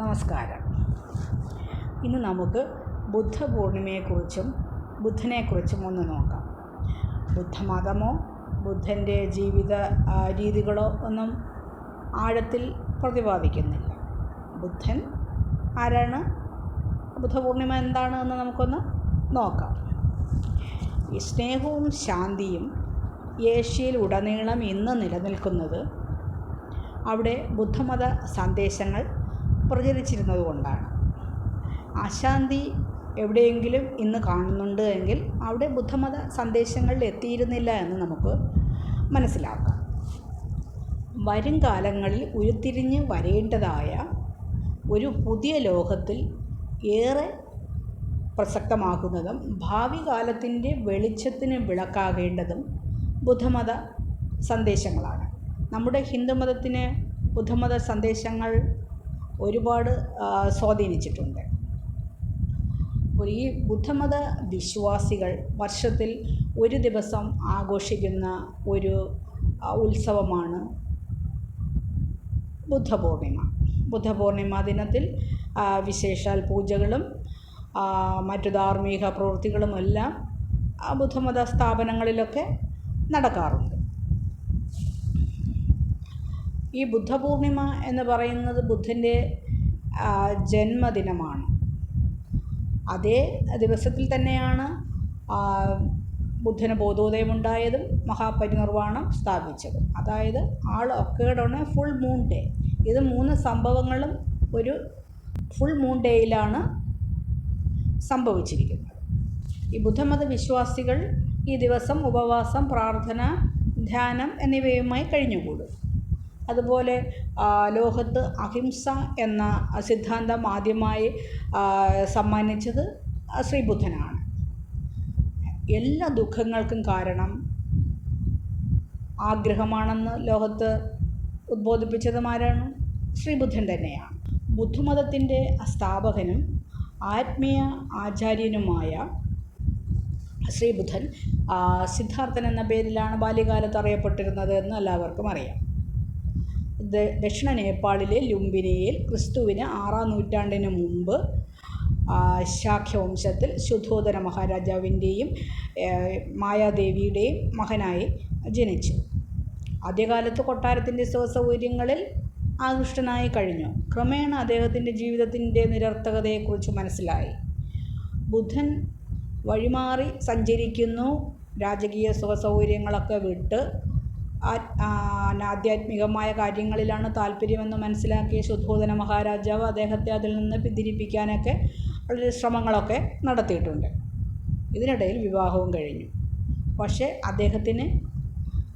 നമസ്കാരം. ഇന്ന് നമുക്ക് ബുദ്ധപൂർണിമയെക്കുറിച്ചും ബുദ്ധനെക്കുറിച്ചും ഒന്ന് നോക്കാം. ബുദ്ധമതമോ ബുദ്ധന്റെ ജീവിത രീതികളോ ഒന്നും ആഴത്തിൽ പ്രതിപാദിക്കുന്നില്ല. ബുദ്ധൻ ആരാണ്? ബുദ്ധപൂർണിമ എന്താണ് എന്ന് നമുക്കൊന്ന് നോക്കാം. ഈ സ്നേഹവും ശാന്തിയും ഏഷ്യയിൽ ഉടനീളം ഇന്ന് നിലനിൽക്കുന്നത് അവിടെ ബുദ്ധമത സന്ദേശങ്ങൾ പ്രചരിച്ചിരുന്നത് കൊണ്ടാണ്. അശാന്തി എവിടെയെങ്കിലും ഇന്ന് കാണുന്നുണ്ട് എങ്കിൽ അവിടെ ബുദ്ധമത സന്ദേശങ്ങളിൽ എത്തിയിരുന്നില്ല എന്ന് നമുക്ക് മനസ്സിലാക്കാം. വരും കാലങ്ങളിൽ ഉരുത്തിരിഞ്ഞ് വരേണ്ടതായ ഒരു പുതിയ ലോകത്തിൽ ഏറെ പ്രസക്തമാക്കുന്നതും ഭാവി കാലത്തിന്റെ വെളിച്ചത്തിന് വിളക്കാകേണ്ടതും ബുദ്ധമത സന്ദേശങ്ങളാണ്. നമ്മുടെ ഹിന്ദുമതത്തിന് ബുദ്ധമത സന്ദേശങ്ങൾ ഒരുപാട് സ്വാധീനിച്ചിട്ടുണ്ട്. ഈ ബുദ്ധമത വിശ്വാസികൾ വർഷത്തിൽ ഒരു ദിവസം ആഘോഷിക്കുന്ന ഒരു ഉത്സവമാണ് ബുദ്ധപൂർണിമ. ബുദ്ധപൂർണിമ ദിനത്തിൽ വിശേഷാൽ പൂജകളും മറ്റു ധാർമ്മിക പ്രവൃത്തികളും എല്ലാം ആ, ബുദ്ധമത സ്ഥാപനങ്ങളിലൊക്കെ നടക്കാറുണ്ട്. ഈ ബുദ്ധപൂർണിമ എന്ന് പറയുന്നത് ബുദ്ധന്റെ ജന്മദിനമാണ്. അതേ ദിവസത്തിൽ തന്നെയാണ് ബുദ്ധന് ബോധോദയമുണ്ടായതും മഹാപരിനിർവാണം സ്ഥാപിച്ചതും. അതായത് ആൾ ഒക്കേടാണ് ഫുൾ മൂൺ ഡേ ഇത് മൂന്ന് സംഭവങ്ങളും ഒരു ഫുൾ മൂൺ ഡേയിലാണ് സംഭവിച്ചിരിക്കുന്നത്. ഈ ബുദ്ധമത വിശ്വാസികൾ ഈ ദിവസം ഉപവാസം പ്രാർത്ഥന ധ്യാനം എന്നിവയുമായി കഴിഞ്ഞുകൂടും. അതുപോലെ ലോകത്ത് അഹിംസ എന്ന സിദ്ധാന്തം ആദ്യമായി സമ്മാനിച്ചത് സമ്മാനിച്ചത് ശ്രീബുദ്ധനാണ്. എല്ലാ ദുഃഖങ്ങൾക്കും കാരണം ആഗ്രഹമാണെന്ന് ലോകത്ത് ഉദ്ബോധിപ്പിച്ചതും ആരാണ്? ശ്രീബുദ്ധൻ തന്നെയാണ്. ബുദ്ധമതത്തിന്റെ സ്ഥാപകനും ആത്മീയ ആചാര്യനുമായ ശ്രീബുദ്ധൻ സിദ്ധാർത്ഥൻ എന്ന പേരിലാണ് ബാല്യകാലത്ത് അറിയപ്പെട്ടിരുന്നത് എന്ന് എല്ലാവർക്കും അറിയാം. ദക്ഷിണ നേപ്പാളിലെ ലുംബിനിയിൽ ക്രിസ്തുവിന് ആറാം നൂറ്റാണ്ടിന് മുമ്പ് ശാഖ്യവംശത്തിൽ ശുദ്ധോദന മഹാരാജാവിന്റെയും മായാദേവിയുടെയും മകനായി ജനിച്ചു. ആദ്യകാലത്ത് കൊട്ടാരത്തിന്റെ സുഖസൗകര്യങ്ങളിൽ ആകൃഷ്ടനായി കഴിഞ്ഞു. ക്രമേണ അദ്ദേഹത്തിന്റെ ജീവിതത്തിന്റെ നിരർത്ഥകതയെക്കുറിച്ച് മനസ്സിലായി. ബുദ്ധൻ വഴിമാറി സഞ്ചരിക്കുന്നു രാജകീയ സുഖസൗകര്യങ്ങളൊക്കെ വിട്ട് ആധ്യാത്മികമായ കാര്യങ്ങളിലാണ് താല്പര്യമെന്ന് മനസ്സിലാക്കിയ ശുദ്ധോധന മഹാരാജാവ് അദ്ദേഹത്തെ അതിൽ നിന്ന് പിന്തിരിപ്പിക്കാനൊക്കെ വളരെ ശ്രമങ്ങളൊക്കെ നടത്തിയിട്ടുണ്ട്. ഇതിനിടയിൽ വിവാഹവും കഴിഞ്ഞു. പക്ഷേ അദ്ദേഹത്തിന്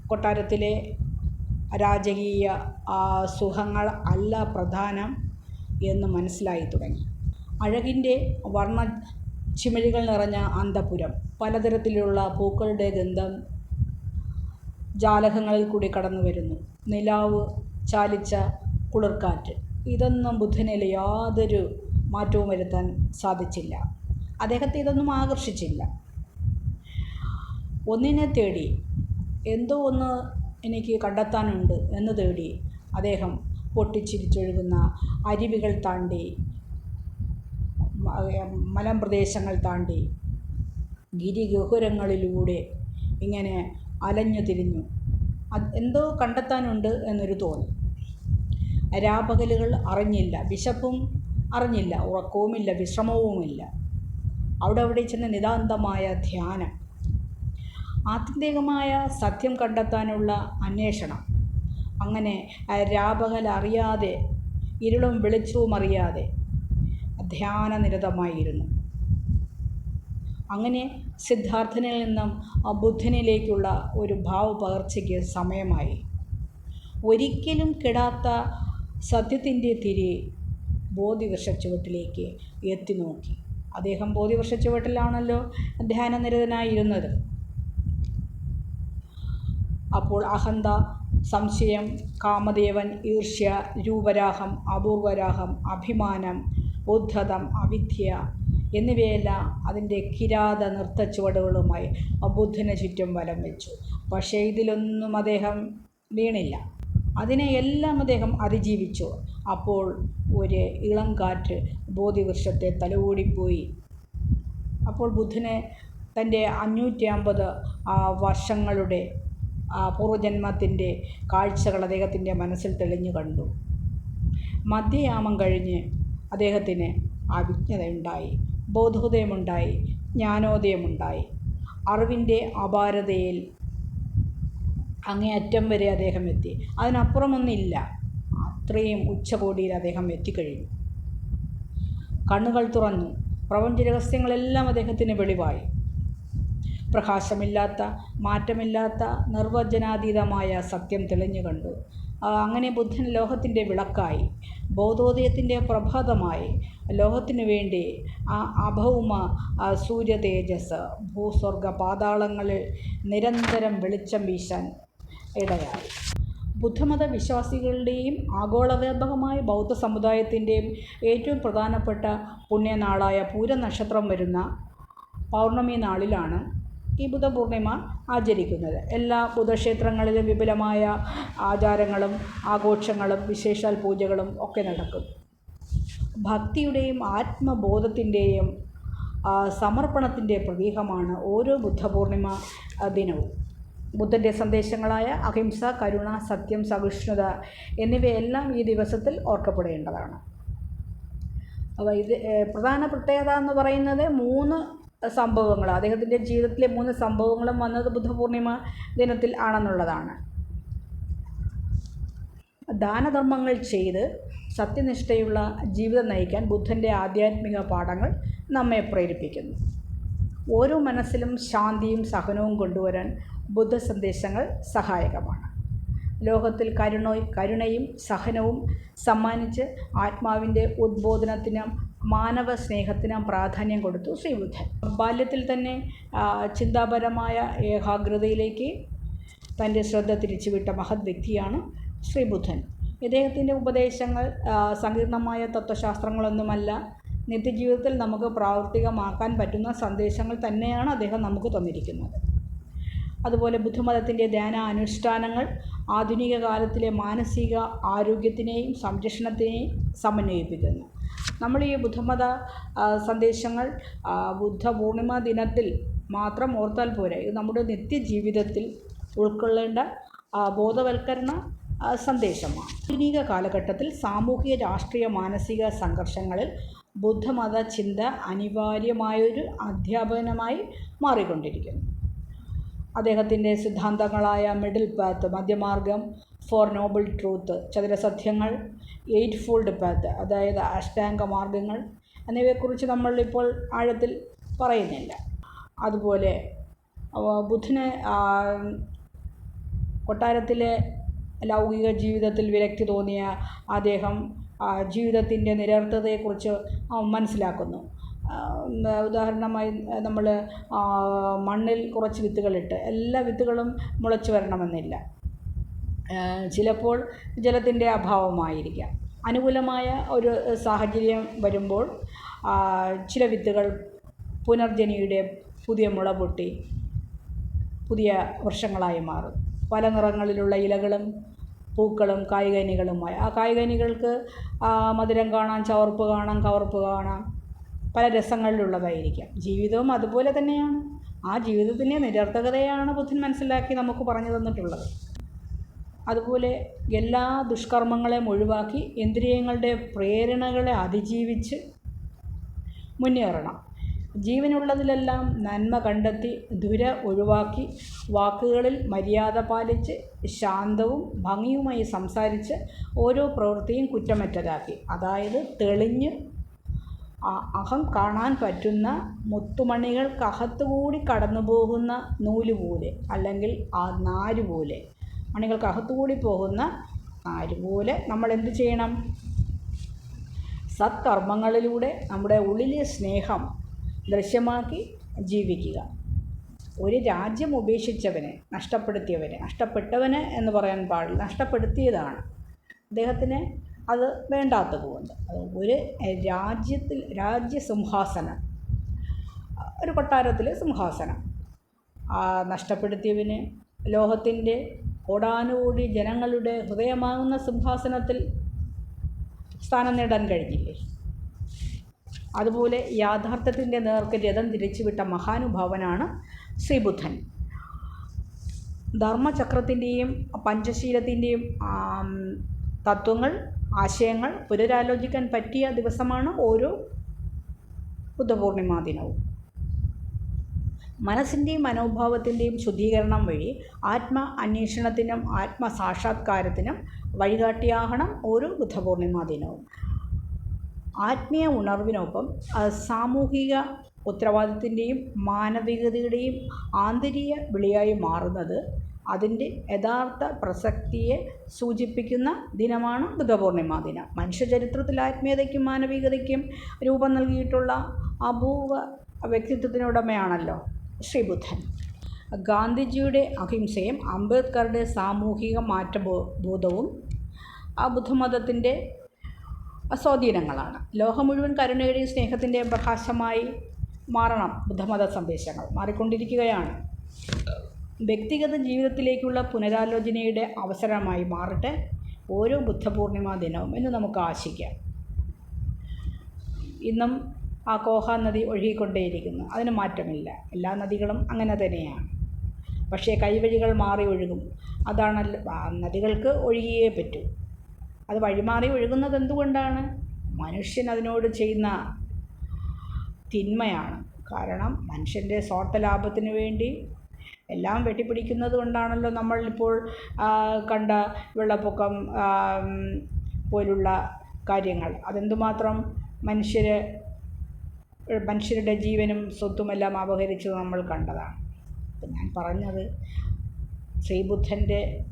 കൊട്ടാരത്തിലെ രാജകീയ സുഖങ്ങൾ അല്ല പ്രധാനം എന്ന് മനസ്സിലായി തുടങ്ങി. അഴകിന്റെ വർണ ചിമിഴികൾ നിറഞ്ഞ അന്തപുരം പലതരത്തിലുള്ള പൂക്കളുടെ ഗന്ധം ജാലകങ്ങളിൽ കൂടി കടന്നു വരുന്നു. നിലാവ് ചാലിച്ച കുളിർക്കാറ്റ്. ഇതൊന്നും ബുദ്ധനിൽ യാതൊരു മാറ്റവും വരുത്താൻ സാധിച്ചില്ല. അദ്ദേഹത്തെ ഇതൊന്നും ആകർഷിച്ചില്ല. ഒന്നിനെ തേടി എന്തോ ഒന്ന് എനിക്ക് കണ്ടെത്താനുണ്ട് എന്ന് തേടി അദ്ദേഹം പൊട്ടിച്ചിരിച്ചൊഴുകുന്ന അരുവികൾ താണ്ടി മലമ്പ്രദേശങ്ങൾ താണ്ടി ഗിരിഗഹുരങ്ങളിലൂടെ ഇങ്ങനെ അലഞ്ഞു തിരിഞ്ഞു. എന്തോ കണ്ടെത്താനുണ്ട് എന്നൊരു തോന്നി രാപകലുകൾ അറിഞ്ഞില്ല. വിശപ്പും അറിഞ്ഞില്ല. ഉറക്കവുമില്ല. വിശ്രമവുമില്ല. അവിടെ അവിടെ ചെന്ന് നിതാന്തമായ ധ്യാനം. ആത്യന്തികമായ സത്യം കണ്ടെത്താനുള്ള അന്വേഷണം. അങ്ങനെ രാപകൽ അറിയാതെ ഇരുളും വെളിച്ചവും അറിയാതെ ധ്യാനനിരതമായിരുന്നു. അങ്ങനെ സിദ്ധാർത്ഥനിൽ നിന്നും ബുദ്ധനിലേക്കുള്ള ഒരു ഭാവപകർച്ചയ്ക്ക് സമയമായി. ഒരിക്കലും കിടാത്ത സത്യത്തിന്റെ തിരി ബോധിവൃക്ഷ ചുവട്ടിലേക്ക് എത്തി നോക്കി. അദ്ദേഹം ബോധിവൃക്ഷ ചുവട്ടിലാണല്ലോ ധ്യാനനിരതനായിരുന്നത്. അപ്പോൾ അഹന്ത സംശയം കാമദേവൻ ഈർഷ്യ രൂപരാഹം അപൂർവരാഹം അഭിമാനം ഉദ്ധതം അവിദ്യ എന്നിവയെല്ലാം അതിന്റെ കിരാത നൃത്ത ചുവടുകളുമായി ബുദ്ധന് ചുറ്റും വലം വെച്ചു. പക്ഷേ ഇതിലൊന്നും അദ്ദേഹം വീണില്ല. അതിനെ എല്ലാം അദ്ദേഹം അതിജീവിച്ചു. അപ്പോൾ ഒരു ഇളം കാറ്റ് ബോധിവൃക്ഷത്തെ തലോടിപ്പോയി. അപ്പോൾ ബുദ്ധനെ തന്റെ അഞ്ഞൂറ്റി അമ്പത് വർഷങ്ങളുടെ പൂർവജന്മത്തിന്റെ കാഴ്ചകൾ അദ്ദേഹത്തിന്റെ മനസ്സിൽ തെളിഞ്ഞു കണ്ടു. മധ്യയാമം കഴിഞ്ഞ് അദ്ദേഹത്തിന് അവിജ്ഞതയുണ്ടായി ബോധോദയമുണ്ടായി ജ്ഞാനോദയമുണ്ടായി. അറിവിന്റെ അപാരതയിൽ അങ്ങേയറ്റം വരെ അദ്ദേഹം എത്തി. അതിനപ്പുറമൊന്നില്ല അത്രയും ഉച്ചകോടിയിൽ അദ്ദേഹം എത്തിക്കഴിഞ്ഞു. കണ്ണുകൾ തുറന്നു. പ്രപഞ്ച രഹസ്യങ്ങളെല്ലാം അദ്ദേഹത്തിന് വെളിവായി. പ്രകാശമില്ലാത്ത മാറ്റമില്ലാത്ത നിർവചനാതീതമായ സത്യം തെളിഞ്ഞു കണ്ടു. അങ്ങനെ ബുദ്ധൻ ലോഹത്തിന്റെ വിളക്കായി ബോധോദയത്തിന്റെ പ്രഭാതമായി ലോകത്തിനു വേണ്ടി ആ അഭൗമ സൂര്യ തേജസ് ഭൂസ്വർഗ പാതാളങ്ങളിൽ നിരന്തരം വെളിച്ചം വീശാൻ ഇടയായി. ബുദ്ധമത വിശ്വാസികളുടെയും ആഗോളവ്യാപകമായ ബൗദ്ധ സമുദായത്തിന്റെയും ഏറ്റവും പ്രധാനപ്പെട്ട പുണ്യനാളായ പൂരനക്ഷത്രം വരുന്ന പൗർണമി നാളിലാണ് ഈ ബുധപൂർണിമ ആചരിക്കുന്നത്. എല്ലാ ബുധക്ഷേത്രങ്ങളിലും വിപുലമായ ആചാരങ്ങളും ആഘോഷങ്ങളും വിശേഷാൽ പൂജകളും ഒക്കെ നടക്കും. ഭക്തിയുടെയും ആത്മബോധത്തിന്റെയും സമർപ്പണത്തിന്റെ പ്രതീകമാണ് ഓരോ ബുദ്ധപൂർണിമ ദിനവും. ബുദ്ധന്റെ സന്ദേശങ്ങളായ അഹിംസ കരുണ സത്യം സഹിഷ്ണുത എന്നിവയെല്ലാം ഈ ദിവസത്തിൽ ഓർക്കപ്പെടേണ്ടതാണ്. അപ്പോൾ ഇത് പ്രധാന പ്രത്യേകത എന്ന് പറയുന്നത് മൂന്ന് സംഭവങ്ങൾ അദ്ദേഹത്തിന്റെ ജീവിതത്തിലെ മൂന്ന് സംഭവങ്ങളും വന്നത് ബുദ്ധപൂർണിമ ദിനത്തിൽ ആണെന്നുള്ളതാണ്. ദാനധർമ്മങ്ങൾ ചെയ്ത് സത്യനിഷ്ഠയുള്ള ജീവിതം നയിക്കാൻ ബുദ്ധന്റെ ആധ്യാത്മിക പാഠങ്ങൾ നമ്മെ പ്രേരിപ്പിക്കുന്നു. ഓരോ മനസ്സിലും ശാന്തിയും സഹനവും കൊണ്ടുവരാൻ ബുദ്ധ സന്ദേശങ്ങൾ സഹായകമാണ്. ലോകത്തിൽ കരുണ കരുണയും സഹനവും സമ്മാനിച്ച് ആത്മാവിന്റെ ഉദ്ബോധനത്തിനും മാനവ സ്നേഹത്തിന് പ്രാധാന്യം കൊടുത്തു ശ്രീബുദ്ധൻ. ബാല്യത്തിൽ തന്നെ ചിന്താപരമായ ഏകാഗ്രതയിലേക്ക് തന്റെ ശ്രദ്ധ തിരിച്ചുവിട്ട മഹത് വ്യക്തിയാണ് ശ്രീബുദ്ധൻ. ഇദ്ദേഹത്തിന്റെ ഉപദേശങ്ങൾ സങ്കീർണമായ തത്വശാസ്ത്രങ്ങളൊന്നുമല്ല നിത്യജീവിതത്തിൽ നമുക്ക് പ്രാവർത്തികമാക്കാൻ പറ്റുന്ന സന്ദേശങ്ങൾ തന്നെയാണ് അദ്ദേഹം നമുക്ക് തന്നിരിക്കുന്നത്. അതുപോലെ ബുദ്ധമതത്തിന്റെ ധ്യാന അനുഷ്ഠാനങ്ങൾ ആധുനിക കാലത്തിലെ മാനസിക ആരോഗ്യത്തിനെയും സംരക്ഷണത്തിനെയും സമന്വയിപ്പിക്കുന്നു. നമ്മൾ ഈ ബുദ്ധമത സന്ദേശങ്ങൾ ബുദ്ധ പൂർണിമ ദിനത്തിൽ മാത്രം ഓർത്താൽ പോരെ. ഇത് നമ്മുടെ നിത്യജീവിതത്തിൽ ഉൾക്കൊള്ളേണ്ട ബോധവൽക്കരണ സന്ദേശമാണ്. ആധുനിക കാലഘട്ടത്തിൽ സാമൂഹിക രാഷ്ട്രീയ മാനസിക സംഘർഷങ്ങളിൽ ബുദ്ധമത ചിന്ത അനിവാര്യമായൊരു അധ്യാപനമായി മാറിക്കൊണ്ടിരിക്കുന്നു. അദ്ദേഹത്തിന്റെ സിദ്ധാന്തങ്ങളായ മിഡിൽ പാത്ത് മധ്യമാർഗം ഫോർ നോബിൾ ട്രൂത്ത് ചതുരസത്യങ്ങൾ എയ്റ്റ് ഫോൾഡ് പാത്ത് അതായത് അഷ്ടാംഗ മാർഗങ്ങൾ എന്നിവയെക്കുറിച്ച് നമ്മളിപ്പോൾ ആഴത്തിൽ പറയുന്നില്ല. അതുപോലെ ബുദ്ധന് കൊട്ടാരത്തിലെ ലൗകിക ജീവിതത്തിൽ വിരക്തി തോന്നിയ അദ്ദേഹം ജീവിതത്തിന്റെ നിരർത്ഥതയെക്കുറിച്ച് മനസ്സിലാക്കുന്നു. ഉദാഹരണമായി നമ്മൾ മണ്ണിൽ കുറച്ച് വിത്തുകളിട്ട് എല്ലാ വിത്തുകളും മുളച്ചു വരണമെന്നില്ല. ചിലപ്പോൾ ജലത്തിന്റെ അഭാവമായിരിക്കാം. അനുകൂലമായ ഒരു സാഹചര്യം വരുമ്പോൾ ചില വിത്തുകൾ പുനർജനിയുടെ പുതിയ മുള പൊട്ടി പുതിയ വൃക്ഷങ്ങളായി മാറും. പല നിറങ്ങളിലുള്ള ഇലകളും പൂക്കളും കായികനികളുമായി. ആ കായികനികൾക്ക് മധുരം കാണാം ചവർപ്പ് കാണാം കവർപ്പ് കാണാം പല രസങ്ങളിലുള്ളതായിരിക്കാം. ജീവിതവും അതുപോലെ തന്നെയാണ്. ആ ജീവിതത്തിന്റെ നിരർത്ഥകതയാണ് ബുദ്ധൻ മനസ്സിലാക്കി നമുക്ക് പറഞ്ഞു തന്നിട്ടുള്ളത്. അതുപോലെ എല്ലാ ദുഷ്കർമ്മങ്ങളെയും ഒഴിവാക്കി ഇന്ദ്രിയങ്ങളുടെ പ്രേരണകളെ അതിജീവിച്ച് മുന്നേറണം. ജീവനുള്ളതിലെല്ലാം നന്മ കണ്ടെത്തി ദുര ഒഴിവാക്കി വാക്കുകളിൽ മര്യാദ പാലിച്ച് ശാന്തവും ഭംഗിയുമായി സംസാരിച്ച് ഓരോ പ്രവൃത്തിയും കുറ്റമറ്റതാക്കി. അതായത് തെളിഞ്ഞ് അഹം കാണാൻ പറ്റുന്ന മുത്തുമണികൾക്കകത്തുകൂടി കടന്നു പോകുന്ന നൂൽ പോലെ അല്ലെങ്കിൽ ആ നാര് പോലെ മണികൾക്കകത്തുകൂടി പോകുന്ന നാരുപോലെ നമ്മൾ എന്ത് ചെയ്യണം? സത്കർമ്മങ്ങളിലൂടെ നമ്മുടെ ഉള്ളിലെ സ്നേഹം ദൃശ്യമാക്കി ജീവിക്കുക. ഒരു രാജ്യം ഉപേക്ഷിച്ചവനെ നഷ്ടപ്പെടുത്തിയവനെ നഷ്ടപ്പെട്ടവന് എന്ന് പറയാൻ പാടില്ല. നഷ്ടപ്പെടുത്തിയതാണ്. അദ്ദേഹത്തിന് അത് വേണ്ടാത്തതുകൊണ്ട് ഒരു രാജ്യത്തിൽ രാജ്യസിംഹാസനം ഒരു കൊട്ടാരത്തിലെ സിംഹാസനം. നഷ്ടപ്പെടുത്തിയവന് ലോകത്തിന്റെ കോടാനുകോടി ജനങ്ങളുടെ ഹൃദയമാകുന്ന സിംഹാസനത്തിൽ സ്ഥാനം നേടാൻ കഴിഞ്ഞില്ലേ? അതുപോലെ യാഥാർത്ഥ്യത്തിന്റെ നേർക്ക് രഥം തിരിച്ചുവിട്ട മഹാനുഭാവനാണ് ശ്രീബുദ്ധൻ. ധർമ്മചക്രത്തിന്റെയും പഞ്ചശീലത്തിന്റെയും തത്വങ്ങൾ ആശയങ്ങൾ പുനരാലോചിക്കാൻ പറ്റിയ ദിവസമാണ് ഓരോ ബുദ്ധപൂർണിമാ ദിനവും. മനസ്സിന്റെയും മനോഭാവത്തിന്റെയും ശുദ്ധീകരണം വഴി ആത്മ അന്വേഷണത്തിനും ആത്മസാക്ഷാത്കാരത്തിനും വഴികാട്ടിയാകണം ഓരോ ബുദ്ധപൂർണിമാ ദിനവും ആത്മീയ ഉണർവിനൊപ്പം സാമൂഹിക ഉത്തരവാദിത്തത്തിന്റെയും മാനവികതയുടെയും ആന്തരിക വിളിയായി മാറുന്നത് അതിന്റെ യഥാർത്ഥ പ്രസക്തിയെ സൂചിപ്പിക്കുന്ന ദിനമാണ് ബുദ്ധപൂർണിമ ദിനം മനുഷ്യചരിത്രത്തിൽ ആത്മീയതയ്ക്കും മാനവികതയ്ക്കും രൂപം നൽകിയിട്ടുള്ള അപൂർവ വ്യക്തിത്വത്തിനുടമയാണല്ലോ. ശ്രീബുദ്ധൻ. ഗാന്ധിജിയുടെ അഹിംസയും അംബേദ്കറുടെ സാമൂഹിക മാറ്റ ബോധവും ആ ബുദ്ധമതത്തിന്റെ സ്വാധീനങ്ങളാണ്. ലോകം മുഴുവൻ കരുണയുടെയും സ്നേഹത്തിന്റെയും പ്രകാശമായി മാറണം ബുദ്ധമത സന്ദേശങ്ങൾ. മാറിക്കൊണ്ടിരിക്കുകയാണ്. വ്യക്തിഗത ജീവിതത്തിലേക്കുള്ള പുനരാലോചനയുടെ അവസരമായി മാറട്ടെ ഓരോ ബുദ്ധപൂർണിമ ദിനവും എന്ന് നമുക്ക് ആശിക്കാം. ഇന്നും ആ കോഹ നദി ഒഴുകിക്കൊണ്ടേയിരിക്കുന്നു. അതിന് മാറ്റമില്ല. എല്ലാ നദികളും അങ്ങനെ തന്നെയാണ്. പക്ഷേ കൈവഴികൾ മാറി ഒഴുകും. അതാണ് നദികൾക്ക് ഒഴുകിയേ പറ്റൂ. അത് വഴിമാറി ഒഴുകുന്നത് എന്തുകൊണ്ടാണ്? മനുഷ്യൻ അതിനോട് ചെയ്യുന്ന തിന്മയാണ്. കാരണം മനുഷ്യന്റെ സ്വാർത്ഥ ലാഭത്തിന് വേണ്ടി എല്ലാം വെട്ടിപ്പിടിക്കുന്നത് കൊണ്ടാണല്ലോ നമ്മളിപ്പോൾ കണ്ട വെള്ളപ്പൊക്കം പോലുള്ള കാര്യങ്ങൾ. അതെന്തുമാത്രം മനുഷ്യരെ മനുഷ്യരുടെ ജീവനും സ്വത്തുമെല്ലാം അപഹരിച്ചത് നമ്മൾ കണ്ടതാണ്. അപ്പം ഞാൻ പറഞ്ഞത് ശ്രീബുദ്ധന്റെ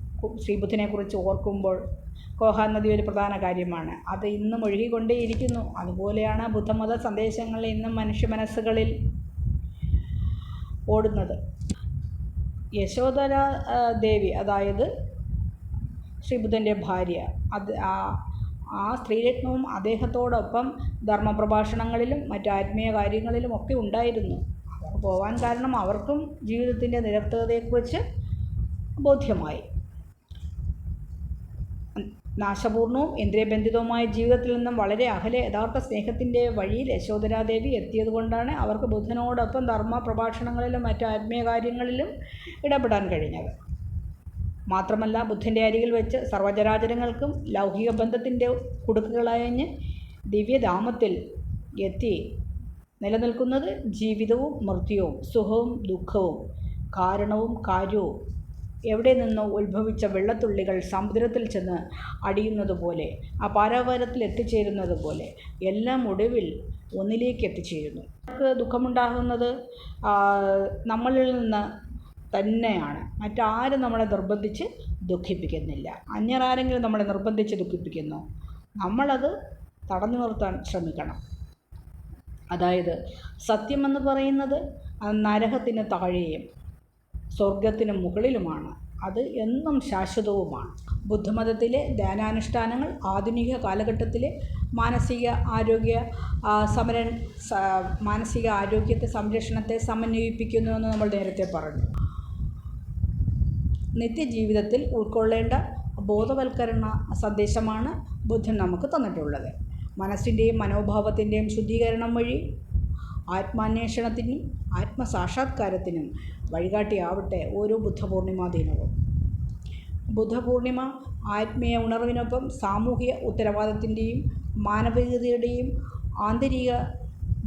ശ്രീബുദ്ധനെക്കുറിച്ച് ഓർക്കുമ്പോൾ കോഹ നദി ഒരു പ്രധാന കാര്യമാണ്. അത് ഇന്നും ഒഴുകിക്കൊണ്ടേയിരിക്കുന്നു. അതുപോലെയാണ് ബുദ്ധമത സന്ദേശങ്ങൾ ഇന്നും മനുഷ്യ മനസ്സുകളിൽ ഓടുന്നത്. യശോധര ദേവി അതായത് ശ്രീബുദ്ധന്റെ ഭാര്യ അത് ആ സ്ത്രീരത്നവും അദ്ദേഹത്തോടൊപ്പം ധർമ്മപ്രഭാഷണങ്ങളിലും മറ്റ് ആത്മീയ കാര്യങ്ങളിലും ഒക്കെ ഉണ്ടായിരുന്നു. അവർ പോവാൻ കാരണം അവർക്കും ജീവിതത്തിന്റെ നിരർത്ഥകതയെക്കുറിച്ച് ബോധ്യമായി. നാശപൂർണവും ഇന്ദ്രിയബന്ധിതവുമായ ജീവിതത്തിൽ നിന്നും വളരെ അകലെ യഥാർത്ഥ സ്നേഹത്തിന്റെ വഴിയിൽ യശോധരാദേവി എത്തിയതുകൊണ്ടാണ് അവർക്ക് ബുദ്ധനോടൊപ്പം ധർമ്മ പ്രഭാഷണങ്ങളിലും മറ്റ് ആത്മീയ കാര്യങ്ങളിലും ഇടപെടാൻ കഴിഞ്ഞത്. മാത്രമല്ല ബുദ്ധന്റെ അരികിൽ വെച്ച് സർവചരാചരങ്ങൾക്കും ലൗകിക ബന്ധത്തിന്റെ കുടുക്കുകളയഞ്ഞ് ദിവ്യധാമത്തിൽ എത്തി നിലനിൽക്കുന്നത് ജീവിതവും മൃത്യുവും സുഖവും ദുഃഖവും കാരണവും കാര്യവും. എവിടെ നിന്നോ ഉത്ഭവിച്ച വെള്ളത്തുള്ളികൾ സമുദ്രത്തിൽ ചെന്ന് അടിയുന്നത് പോലെ ആ പാരാവാരത്തിൽ എത്തിച്ചേരുന്നത് പോലെ എല്ലാം ഒടുവിൽ ഒന്നിലേക്ക് എത്തിച്ചേരുന്നു. നമുക്ക് ദുഃഖമുണ്ടാകുന്നത്? നമ്മളിൽ നിന്ന് തന്നെയാണ്. മറ്റാരും നമ്മളെ നിർബന്ധിച്ച് ദുഃഖിപ്പിക്കുന്നില്ല. അന്യരാരെങ്കിലും നമ്മളെ നിർബന്ധിച്ച് ദുഃഖിപ്പിക്കുന്നു. നമ്മളത് തടഞ്ഞു നിർത്താൻ ശ്രമിക്കണം. അതായത് സത്യമെന്ന് പറയുന്നത് നരകത്തിന് താഴെയും സ്വർഗത്തിന് മുകളിലുമാണ്. അത് എന്നും ശാശ്വതവുമാണ്. ബുദ്ധമതത്തിലെ ധ്യാനാനുഷ്ഠാനങ്ങൾ ആധുനിക കാലഘട്ടത്തിലെ മാനസിക ആരോഗ്യ സമര മാനസിക ആരോഗ്യത്തെ സംരക്ഷണത്തെ സമന്വയിപ്പിക്കുന്നു എന്ന് നമ്മൾ നേരത്തെ പറഞ്ഞു. നിത്യജീവിതത്തിൽ ഉൾക്കൊള്ളേണ്ട ബോധവൽക്കരണ സന്ദേശമാണ് ബുദ്ധൻ നമുക്ക് തന്നിട്ടുള്ളത്. മനസ്സിന്റെയും മനോഭാവത്തിന്റെയും ശുദ്ധീകരണം വഴി ആത്മാന്വേഷണത്തിനും ആത്മസാക്ഷാത്കാരത്തിനും വഴികാട്ടിയാവട്ടെ ഓരോ ബുദ്ധപൂർണിമാ ദിനവും. ബുദ്ധപൂർണിമ ആത്മീയ ഉണർവിനൊപ്പം സാമൂഹിക ഉത്തരവാദിത്തത്തിന്റെയും മാനവികതയുടെയും ആന്തരിക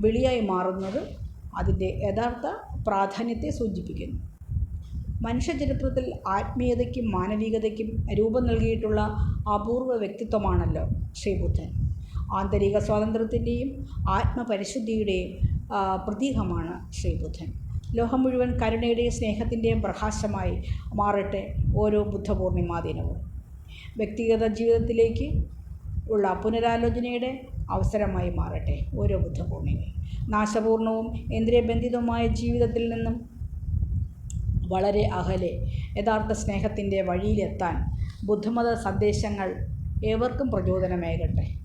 വിളിയായി മാറുന്നത് അതിന്റെ യഥാർത്ഥ പ്രാധാന്യത്തെ സൂചിപ്പിക്കുന്നു. മനുഷ്യചരിത്രത്തിൽ ആത്മീയതയ്ക്കും മാനവികതയ്ക്കും രൂപം നൽകിയിട്ടുള്ള അപൂർവ വ്യക്തിത്വമാണല്ലോ ശ്രീബുദ്ധൻ. ആന്തരിക സ്വാതന്ത്ര്യത്തിന്റെയും ആത്മപരിശുദ്ധിയുടെയും പ്രതീകമാണ് ശ്രീബുദ്ധൻ. ലോകം മുഴുവൻ കരുണയുടെയും സ്നേഹത്തിന്റെയും പ്രകാശമായി മാറട്ടെ ഓരോ ബുദ്ധപൂർണിമാ ദിനവും. വ്യക്തിഗത ജീവിതത്തിലേക്ക് ഉള്ള പുനരാലോചനയുടെ അവസരമായി മാറട്ടെ ഓരോ ബുദ്ധപൂർണിമയും. നാശപൂർണവും ഇന്ദ്രിയബന്ധിതവുമായ ജീവിതത്തിൽ നിന്നും വളരെ അകലെ യഥാർത്ഥ സ്നേഹത്തിന്റെ വഴിയിലെത്താൻ ബുദ്ധമത സന്ദേശങ്ങൾ ഏവർക്കും പ്രചോദനമേകട്ടെ.